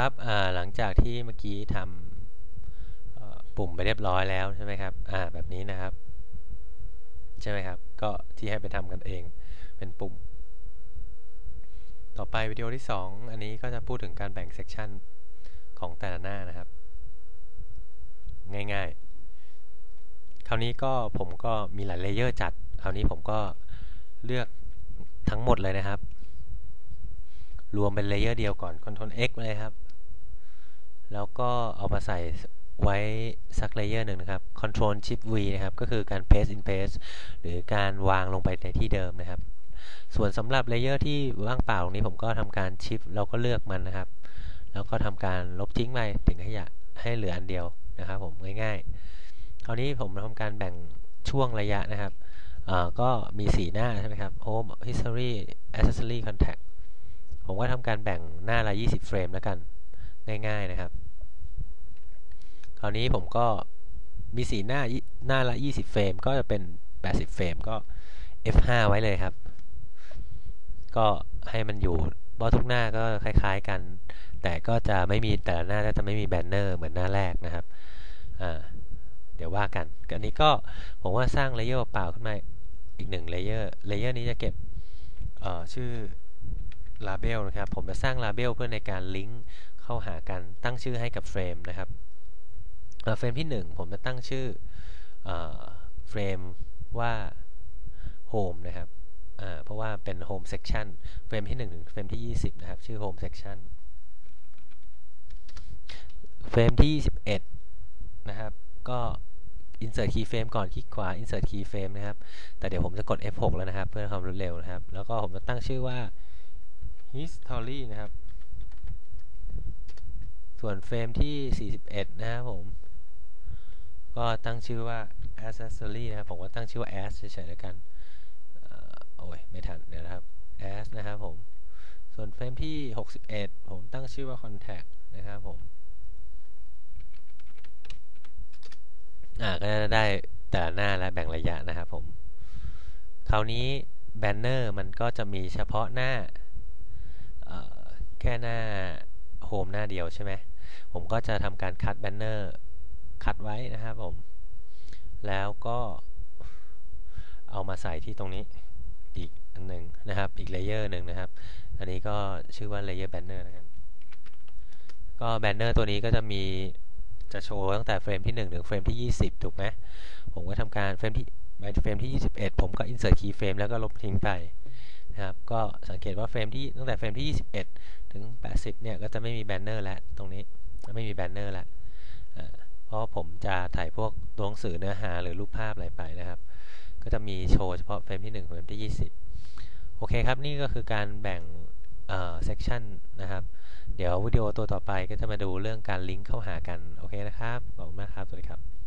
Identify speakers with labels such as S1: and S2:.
S1: ครับหลังจากที่เมื่อกี้ทำปุ่มไปเรียบร้อยแล้วใช่ไหมครับอ่าแบบนี้นะครับ ใช่ไหมครับ ก็ที่ให้ไปทำกันเองเป็นปุ่ม ต่อไปวิดีโอที่ 2 อันนี้ก็จะพูดถึงการแบ่งเซกชันของแต่ละหน้านะครับ ง่ายๆ คราวนี้ก็ผมก็มีหลายเลเยอร์จัด คราวนี้ผมก็เลือกทั้งหมดเลยนะครับ รวมเป็นเลเยอร์เดียวก่อน Ctrl X เลยครับ แล้วก็เอามาใส่ไว้สักเลเยอร์หนึ่งนะครับ Control Shift V นะครับ ก็คือการ paste in paste หรือการวางลงไปในที่เดิมนะครับ ส่วนสำหรับเลเยอร์ที่ว่างเปล่าตรงนี้ผมก็ทำการ Shift แล้วก็เลือกมันนะครับ แล้วก็ทำการลบทิ้งไปถึงขยะให้เหลืออันเดียวนะครับผมง่ายๆคราวนี้ผมทำการแบ่งช่วงระยะนะครับก็มี 4 หน้าใช่ไหมครับ Home History Accessory Contact ผมก็ทำการแบ่งหน้าละ 20 เฟรมแล้วกัน ง่าย ๆนะครับ คราวนี้ผมก็มี4หน้าหน้าละ 20 เฟรมก็จะเป็น 80 เฟรมก็ F5 ไว้เลยครับ ก็ให้มันอยู่เพราะทุกหน้าก็คล้ายๆกัน แต่ก็จะไม่มีแต่ละหน้าจะไม่มีแบนเนอร์เหมือนหน้าแรกนะครับเดี๋ยวว่ากันอันนี้ก็ผมว่าสร้างเลเยอร์เปล่าขึ้นมาอีกหนึ่งเลเยอร์เลเยอร์นี้จะเก็บชื่อ label นะครับ ผมจะสร้าง label เพื่อในการลิงก์เข้าหากันตั้งชื่อให้กับเฟรมนะครับเฟรมที่ 1 ผมจะตั้งชื่อเฟรมว่า home นะครับเพราะว่าเป็น home section เฟรมที่1ถึงเฟรมที่ 20 นะครับ ชื่อ home section เฟรมที่ 21 นะครับ ก็ insert keyframe ก่อนคลิกขวา insert keyframe นะครับ แต่เดี๋ยวผมจะกด F6 แล้วนะครับ เพื่อความรวดเร็วนะครับ แล้วก็ผมจะตั้งชื่อว่า history นะครับ ส่วนเฟรมที่ 41 นะครับผม ก็ตั้งชื่อว่า accessory นะครับผมก็ตั้งชื่อว่า as เฉยๆแล้วกันโอ้ยไม่ทันเดี๋ยวนะครับ as นะครับผม ส่วนเฟรมที่ 61 ผมตั้งชื่อว่า contact นะครับผม อ่าก็จะได้แต่ละหน้าและแบ่งระยะนะครับผม คราวนี้แบนเนอร์มันก็จะมีเฉพาะหน้า ค่หน้าโฮมหน้าเดียวใช่ไหมผมก็จะทำการคัดแบนเนอร์คัดไว้นะครับผม แล้วก็เอามาใส่ที่ตรงนี้อีกอันหนึ่งนะครับ อีกเลเยอร์หนึ่งนะครับ อันนี้ก็ชื่อว่าเลเยอร์แบนเนอร์นะครับก็แบนเนอร์ตัวนี้ก็จะมีจะโชว์ตั้งแต่เฟรมที่ 1 ถึงเฟรมที่ 20 ถูกไหมผมก็ทำการเฟรมที่เฟรมที่ 21 ผมก็ insert key frame แล้วก็ลบทิ้งไป นะครับก็สังเกตว่าเฟรมที่ตั้งแต่เฟรมที่ 21 ถึง 80 เนี่ยก็จะไม่มีแบนเนอร์แล้วตรงนี้ไม่มีแบนเนอร์แล้วเพราะผมจะถ่ายพวกตัวหนังสือเนื้อหาหรือรูปภาพอะไรไปนะครับ ก็จะมีโชว์เฉพาะเฟรมที่ 1 เฟรมที่ 20 โอเคครับ นี่ก็คือการแบ่งเอ่อเซกชันนะครับ เดี๋ยววิดีโอตัวต่อไปก็จะมาดูเรื่องการลิงก์เข้าหากัน โอเคนะครับ ขอบคุณมากครับ สวัสดีครับ